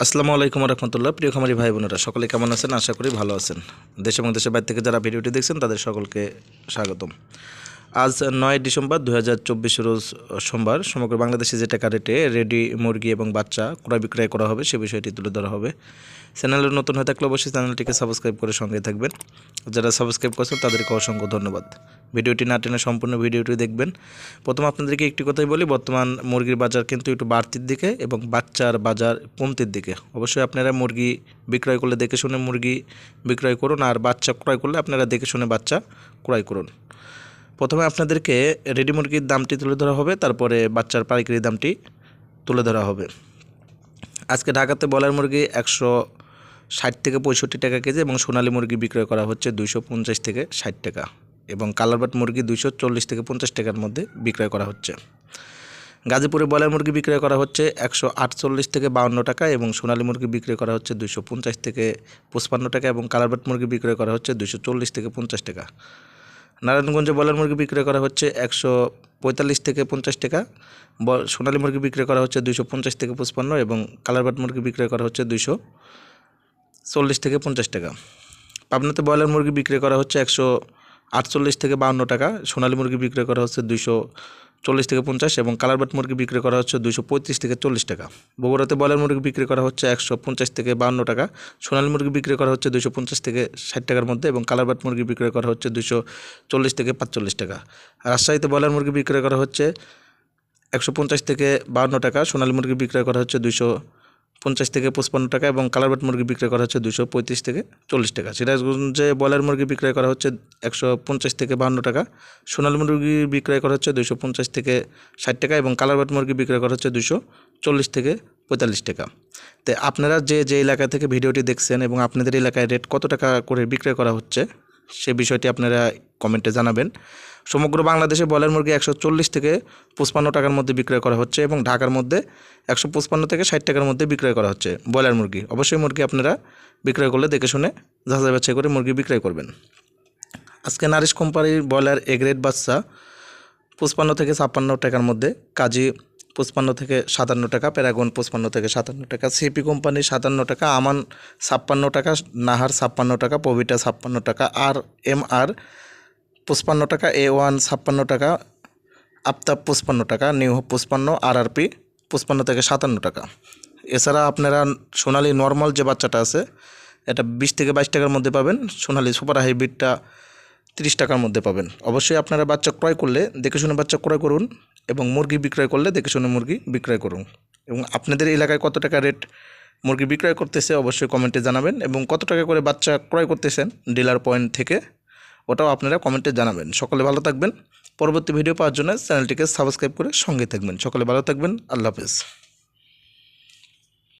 আসসালামু আলাইকুম রহমতুল্লাহ প্রিয় খামারি ভাই বোনেরা, সকলে কেমন আছেন? আশা করি ভালো আছেন। দেশ এবং দেশের বাইরে থেকে যারা ভিডিওটি দেখছেন, তাদের সকলকে স্বাগতম। আজ নয় ডিসেম্বর দু হাজার চব্বিশ রোজ সোমবার সমগ্র বাংলাদেশে যে টাকা রেটে রেডি মুরগি এবং বাচ্চা ক্রয় বিক্রয় করা হবে সে বিষয়টি তুলে ধরা হবে। চ্যানেলে নতুন হয়ে থাকলে অবশ্যই চ্যানেলটিকে সাবস্ক্রাইব করে সঙ্গে থাকবেন। যারা সাবস্ক্রাইব করছেন, তাদেরকে অসংখ্য ধন্যবাদ। ভিডিওটি না টেনে সম্পূর্ণ ভিডিওটি দেখবেন। প্রথম আপনাদেরকে একটি কথাই বলি, বর্তমান মুরগির বাজার কিন্তু একটু বাড়তির দিকে এবং বাচ্চার বাজার কমতির দিকে। অবশ্যই আপনারা মুরগি বিক্রয় করলে দেখে শুনে মুরগি বিক্রয় করুন আর বাচ্চা ক্রয় করলে আপনারা দেখে শুনে বাচ্চা ক্রয় করুন। প্রথমে আপনাদেরকে রেডি মুরগির দামটি তুলে ধরা হবে, তারপরে বাচ্চার পাইকারি দামটি তুলে ধরা হবে। আজকে ঢাকাতে বলার মুরগি একশো ষাট থেকে পঁয়ষট্টি টাকা কেজি এবং সোনালী মুরগি বিক্রয় করা হচ্ছে দুইশো পঞ্চাশ থেকে ষাট টাকা এবং কালারবাট মুরগি দুইশো চল্লিশ থেকে পঞ্চাশ টাকার মধ্যে বিক্রয় করা হচ্ছে। গাজীপুরে বয়লার মুরগি বিক্রয় করা হচ্ছে একশো আটচল্লিশ থেকে বাউন্ন টাকা এবং সোনালী মুরগি বিক্রয় করা হচ্ছে দুইশো পঞ্চাশ থেকে পঁচপান্ন টাকা এবং কালারবাট মুরগি বিক্রয় করা হচ্ছে দুইশো চল্লিশ থেকে পঞ্চাশ টাকা। নারায়ণগঞ্জে বয়লার মুরগি বিক্রয় করা হচ্ছে একশো পঁয়তাল্লিশ থেকে পঞ্চাশ টাকা। সোনালী মুরগি বিক্রয় করা হচ্ছে দুইশো পঞ্চাশ থেকে পঁচপান্ন এবং কালারবাট মুরগি বিক্রয় করা হচ্ছে দুইশো চল্লিশ থেকে পঞ্চাশ টাকা। পাবনাতে ব্রয়লার মুরগি বিক্রি করা হচ্ছে একশো আটচল্লিশ থেকে বাউন্ন টাকা। সোনালী মুরগি বিক্রয় করা হচ্ছে দুইশো চল্লিশ থেকে পঞ্চাশ এবং কালারবাট মুরগি বিক্রি করা হচ্ছে দুশো পঁয়ত্রিশ থেকে চল্লিশ টাকা। বগুড়াতে ব্রয়লার মুরগি বিক্রি করা হচ্ছে একশো পঞ্চাশ থেকে বাউন্ন টাকা। সোনালি মুরগি বিক্রি করা হচ্ছে দুশো পঞ্চাশ থেকে ষাট টাকার মধ্যে এবং কালারবাট মুরগি বিক্রি করা হচ্ছে দুশো চল্লিশ থেকে পাঁচচল্লিশ টাকা। রাজশাহীতে ব্রয়লার মুরগি বিক্রি করা হচ্ছে একশো পঞ্চাশ থেকে বাউন্ন টাকা। সোনালি মুরগি বিক্রয় করা হচ্ছে দুইশো পঞ্চাশ থেকে পঁচপান্ন টাকা এবং কালার কালারবাট মুরগি বিক্রয় করা হচ্ছে দুশো পঁয়ত্রিশ থেকে চল্লিশ টাকা। সিরাজগঞ্জে ব্রয়লার মুরগি বিক্রয় করা হচ্ছে একশো পঞ্চাশ থেকে বাহান্ন টাকা, সোনাল মুরগি বিক্রয় করা হচ্ছে দুশো পঞ্চাশ থেকে ষাট টাকা এবং কালার কালারবাট মুরগি বিক্রয় করা হচ্ছে দুশো চল্লিশ থেকে পঁয়তাল্লিশ টাকা। তো আপনারা যে যে এলাকা থেকে ভিডিওটি দেখছেন এবং আপনাদের এলাকায় রেট কত টাকা করে বিক্রয় করা হচ্ছে সে বিষয়টি আপনারা কমেন্টে জানাবেন। সমগ্র বাংলাদেশে ব্রয়লার মুরগি একশো চল্লিশ থেকে পঁচপান্ন টাকার মধ্যে বিক্রয় করা হচ্ছে এবং ঢাকার মধ্যে একশো থেকে ষাট টাকার মধ্যে বিক্রয় করা হচ্ছে ব্রয়লার মুরগি। অবশ্যই মুরগি আপনারা বিক্রয় করলে দেখে শুনে যাচাই বাছাই করে মুরগি বিক্রয় করবেন। আজকে নারিশ কোম্পানির ব্রয়লার এগ্রেড বাচ্চা পঁচপান্ন থেকে ছাপ্পান্ন টাকার মধ্যে কাজী পঁচপান্ন থেকে সাতান্ন টাকা, প্যারাগন পঁচপান্ন থেকে সাতান্ন টাকা, সিপি কোম্পানি সাতান্ন টাকা, আমান ছাপ্পান্ন টাকা, নাহার ছাপ্পান্ন টাকা, পবিটা ছাপ্পান্ন টাকা, আর এম আর পঁচপান্ন টাকা, এ ওয়ান ছাপ্পান্ন টাকা, আফতাব পঁচপান্ন টাকা, নিউ পঁচপান্ন আর আর পি পঁচপান্ন থেকে সাতান্ন টাকা। এছাড়া আপনারা সোনালি নর্মাল যে বাচ্চাটা আছে, এটা বিশ থেকে বাইশ টাকার মধ্যে পাবেন, সোনালি সুপার হাইব্রিডটা তিরিশ টাকার মধ্যে পাবেন। অবশ্যই আপনারা বাচ্চা ক্রয় করলে, দেখে শুনে বাচ্চা ক্রয় করুন এবং মুরগি বিক্রয় করলে দেখে শুনে মুরগি বিক্রয় করুন। এবং আপনাদের এলাকায় কত টাকা রেট মুরগি বিক্রয় করতেছে অবশ্যই কমেন্টে জানাবেন এবং কত টাকা করে বাচ্চা ক্রয় করতেছেন ডিলার পয়েন্ট থেকে ওটাও আপনারা কমেন্টে জানাবেন। সকলে ভালো থাকবেন। পরবর্তী ভিডিও পাওয়ার জন্য চ্যানেলটিকে সাবস্ক্রাইব করে সঙ্গে থাকবেন। সকলে ভালো থাকবেন। আল্লাহ হাফেজ।